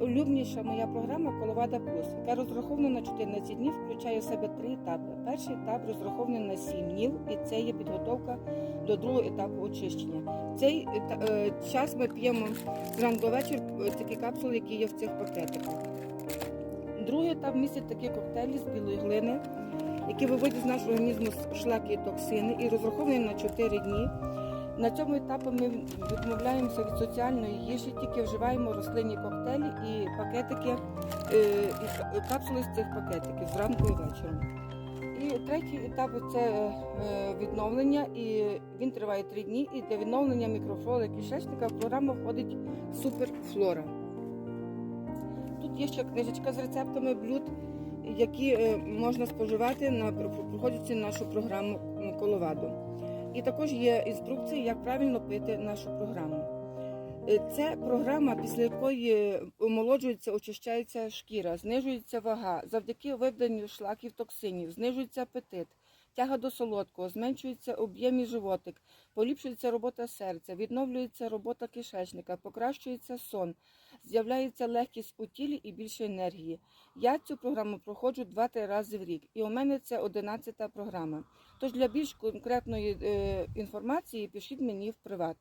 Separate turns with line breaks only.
найулюбленіша моя програма Коловада Плюс, яка розрахована на 14 днів, включає в себе три етапи. Перший етап розрахований на 7 днів, і це є підготовка до другого етапу очищення. В Цей ета- е, час ми п'ємо зранку до вечір е, такі капсули, які є в цих пакетиках. Другий етап містить такі коктейлі з білої глини, які виводять з нашого організму шлаки і токсини і розраховані на 4 дні. На цьому етапі ми відмовляємося від соціальної їжі, тільки вживаємо рослинні коктейлі і пакетики, е, і капсули з цих пакетиків зранку і вечором. І третій етап це е, відновлення, і він триває три дні. І для відновлення мікрофлори кишечника в програму входить суперфлора. Тут є ще книжечка з рецептами блюд, які е, можна споживати на проходячи нашу програму коловаду. І також є інструкції, як правильно пити нашу програму. Е, Це програма, після якої омолоджується, очищається шкіра, знижується вага, завдяки виведенню шлаків токсинів, знижується апетит, тяга до солодкого, зменшується об'єм і животик, поліпшується робота серця, відновлюється робота кишечника, покращується сон, з'являється легкість у тілі і більше енергії. Я цю програму проходжу 2-3 рази в рік, і у мене це 11-та програма. Тож для більш конкретної е, інформації пишіть мені в приват.